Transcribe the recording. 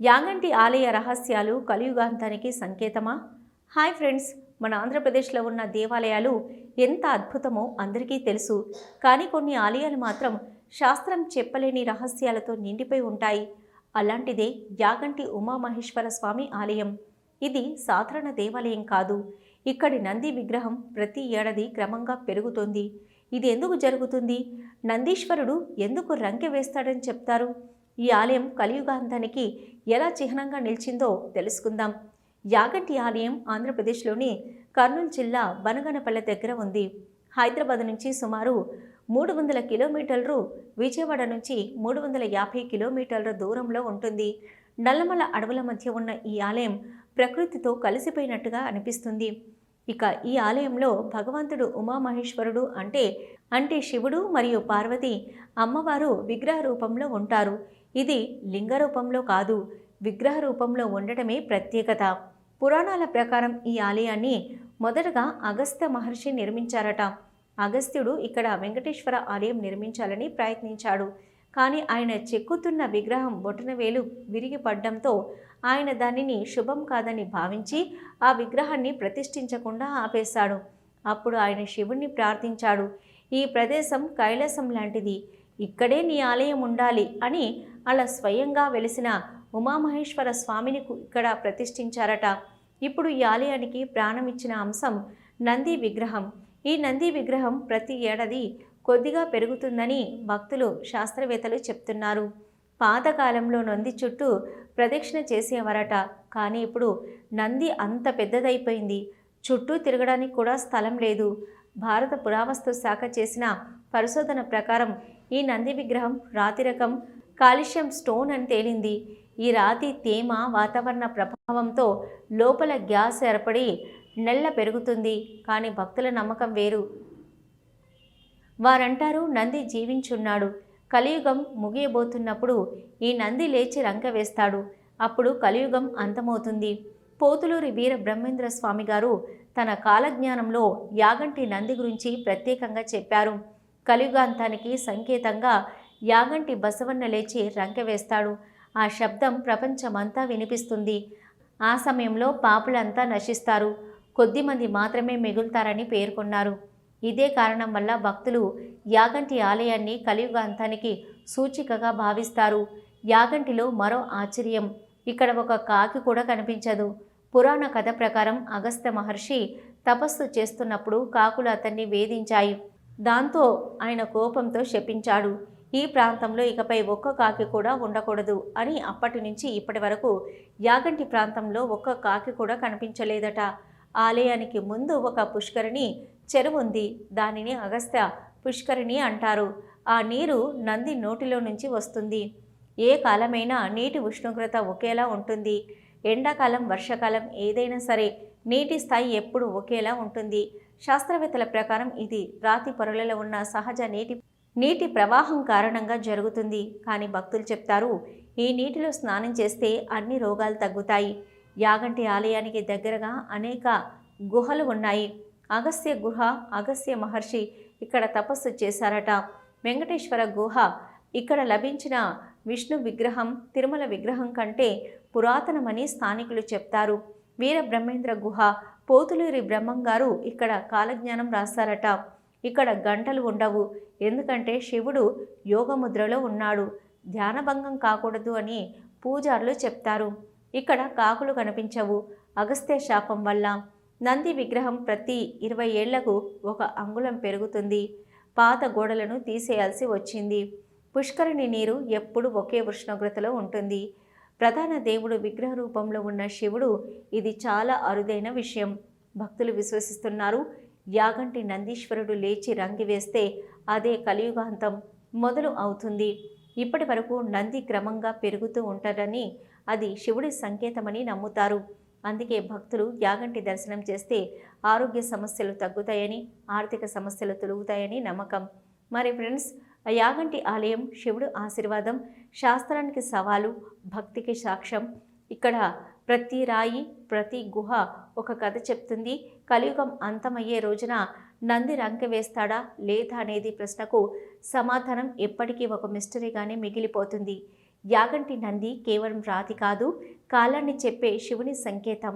యాగంటి ఆలయ రహస్యాలు కలియుగాంతానికి సంకేతమా? Hi friends మన ఆంధ్రప్రదేశ్లో ఉన్న దేవాలయాలు ఎంత అద్భుతమో అందరికీ తెలుసు. కానీ కొన్ని ఆలయాలు మాత్రం శాస్త్రం చెప్పలేని రహస్యాలతో నిండిపోయి ఉంటాయి. అలాంటిదే యాగంటి ఉమామహేశ్వర స్వామి ఆలయం. ఇది సాధారణ దేవాలయం కాదు. ఇక్కడి నంది విగ్రహం ప్రతి ఏడాది క్రమంగా పెరుగుతోంది. ఇది ఎందుకు జరుగుతుంది? నందీశ్వరుడు ఎందుకు రంకె వేస్తాడని చెప్తారు? ఈ ఆలయం కలియుగాంతానికి ఎలా చిహ్నంగా నిలిచిందో తెలుసుకుందాం. యాగంటి ఆలయం ఆంధ్రప్రదేశ్లోని కర్నూలు జిల్లా బనగనపల్లె దగ్గర ఉంది. హైదరాబాద్ నుంచి సుమారు మూడు వందల కిలోమీటర్లు విజయవాడ నుంచి మూడు వందల యాభై కిలోమీటర్ల దూరంలో ఉంటుంది. నల్లమల అడవుల మధ్య ఉన్న ఈ ఆలయం ప్రకృతితో కలిసిపోయినట్టుగా అనిపిస్తుంది. ఇక ఈ ఆలయంలో భగవంతుడు ఉమామహేశ్వరుడు అంటే అంటే శివుడు మరియు పార్వతి అమ్మవారు విగ్రహ రూపంలో ఉంటారు. ఇది లింగ రూపంలో కాదు విగ్రహ రూపంలో ఉండటమే ప్రత్యేకత. పురాణాల ప్రకారం ఈ ఆలయాన్ని మొదటగా అగస్త్య మహర్షి నిర్మించారట. అగస్త్యుడు ఇక్కడ వెంకటేశ్వర ఆలయం నిర్మించాలని ప్రయత్నించాడు. కానీ ఆయన చెక్కుతున్న విగ్రహం బొటనవేలు విరిగి పడ్డంతో ఆయన దానిని శుభం కాదని భావించి ఆ విగ్రహాన్ని ప్రతిష్ఠించకుండా ఆపేశాడు. అప్పుడు ఆయన శివుణ్ణి ప్రార్థించాడు. ఈ ప్రదేశం కైలాసం లాంటిది. ఇక్కడే నీ ఆలయం ఉండాలి అని అలా స్వయంగా వెలిసిన ఉమామహేశ్వర స్వామిని ఇక్కడ ప్రతిష్ఠించారట. ఇప్పుడు ఈ ఆలయానికి ప్రాణం ఇచ్చిన అంశం నంది విగ్రహం. ఈ నంది విగ్రహం ప్రతి ఏడాది కొద్దిగా పెరుగుతుందని భక్తులు శాస్త్రవేత్తలు చెప్తున్నారు. పాతకాలంలో నంది చుట్టూ ప్రదక్షిణ చేసేవారట. కానీ ఇప్పుడు నంది అంత పెద్దదైపోయింది. చుట్టూ తిరగడానికి కూడా స్థలం లేదు. భారత పురావస్తు శాఖ చేసిన పరిశోధన ప్రకారం ఈ నంది విగ్రహం రాతి రకం కాలుష్యం స్టోన్ అని తేలింది. ఈ రాతి తేమ వాతావరణ ప్రభావంతో లోపల గ్యాస్ ఏర్పడి నెల్ల పెరుగుతుంది. కానీ భక్తుల నమ్మకం వేరు. వారంటారు నంది జీవించున్నాడు. కలియుగం ముగియబోతున్నప్పుడు ఈ నంది లేచి రంక వేస్తాడు. అప్పుడు కలియుగం అంతమవుతుంది. పోతులూరి వీర బ్రహ్మేంద్ర స్వామి గారు తన కాలజ్ఞానంలో యాగంటి నంది గురించి ప్రత్యేకంగా చెప్పారు. కలియుగాంతానికి సంకేతంగా యాగంటి బసవన్న లేచి రంకె వేస్తాడు. ఆ శబ్దం ప్రపంచమంతా వినిపిస్తుంది. ఆ సమయంలో పాపులంతా నశిస్తారు. కొద్దిమంది మాత్రమే మిగులుతారని పేర్కొన్నారు. ఇదే కారణం వల్ల భక్తులు యాగంటి ఆలయాన్ని కలియుగాంతానికి సూచికగా భావిస్తారు. యాగంటిలో మరో ఆశ్చర్యం. ఇక్కడ ఒక కాకి కూడా కనిపించదు. పురాణ కథ ప్రకారం అగస్త్య మహర్షి తపస్సు చేస్తున్నప్పుడు కాకులు అతన్ని వేధించాయి. దాంతో ఆయన కోపంతో శపించాడు. ఈ ప్రాంతంలో ఇకపై ఒక్క కాకి కూడా ఉండకూడదు అని అప్పటి నుంచి ఇప్పటి వరకు యాగంటి ప్రాంతంలో ఒక్క కాకి కూడా కనిపించలేదట. ఆలయానికి ముందు ఒక పుష్కరిణి చెరువు ఉంది దానిని అగస్త్య పుష్కరిణి అంటారు. ఆ నీరు నంది నోటిలో నుంచి వస్తుంది. ఏ కాలమైనా నీటి ఉష్ణోగ్రత ఒకేలా ఉంటుంది. ఎండాకాలం వర్షాకాలం ఏదైనా సరే నీటి స్థాయి ఎప్పుడు ఒకేలా ఉంటుంది? శాస్త్రవేత్తల ప్రకారం ఇది రాతి పొరలలో ఉన్న సహజ నీటి నీటి ప్రవాహం కారణంగా జరుగుతుంది. కానీ భక్తులు చెప్తారు ఈ నీటిలో స్నానం చేస్తే అన్ని రోగాలు తగ్గుతాయి. యాగంటి ఆలయానికి దగ్గరగా అనేక గుహలు ఉన్నాయి. అగస్త్య గుహ అగస్త్య మహర్షి ఇక్కడ తపస్సు చేశారట. వెంకటేశ్వర గుహ ఇక్కడ లభించిన విష్ణు విగ్రహం తిరుమల విగ్రహం కంటే పురాతనమని స్థానికులు చెప్తారు. వీర బ్రహ్మేంద్ర గుహ పోతులూరి బ్రహ్మంగారు ఇక్కడ కాలజ్ఞానం రాస్తారట. ఇక్కడ గంటలు ఉండవు. ఎందుకంటే శివుడు యోగముద్రలో ఉన్నాడు. ధ్యానభంగం కాకూడదు అని పూజారులు చెప్తారు. ఇక్కడ కాకులు కనిపించవు. అగస్త్య శాపం వల్ల నంది విగ్రహం ప్రతి ఇరవై ఏళ్ళకు ఒక అంగుళం పెరుగుతుంది. పాత గోడలను తీసేయాల్సి వచ్చింది. పుష్కరిణి నీరు ఎప్పుడు ఒకే ఉష్ణోగ్రతలో ఉంటుంది. ప్రధాన దేవుడు విగ్రహ రూపంలో ఉన్న శివుడు ఇది చాలా అరుదైన విషయం. భక్తులు విశ్వసిస్తున్నారు. యాగంటి నందీశ్వరుడు లేచి రంగి వేస్తే అదే కలియుగాంతం మొదలు అవుతుంది. ఇప్పటి వరకు నంది క్రమంగా పెరుగుతూ ఉంటారని అది శివుడి సంకేతమని నమ్ముతారు. అందుకే భక్తులు యాగంటి దర్శనం చేస్తే ఆరోగ్య సమస్యలు తగ్గుతాయని ఆర్థిక సమస్యలు తొలుగుతాయని నమ్మకం. మరి ఫ్రెండ్స్ యాగంటి ఆలయం శివుడు ఆశీర్వాదం శాస్త్రానికి సవాలు భక్తికి సాక్ష్యం. ఇక్కడ ప్రతి రాయి ప్రతి గుహ ఒక కథ చెప్తుంది. కలియుగం అంతమయ్యే రోజున నంది రంకె వేస్తాడా లేదా అనేది ప్రశ్నకు సమాధానం ఎప్పటికీ ఒక మిస్టరీగానే మిగిలిపోతుంది. యాగంటి నంది కేవలం రాతి కాదు కాలాన్ని చెప్పే శివుని సంకేతం.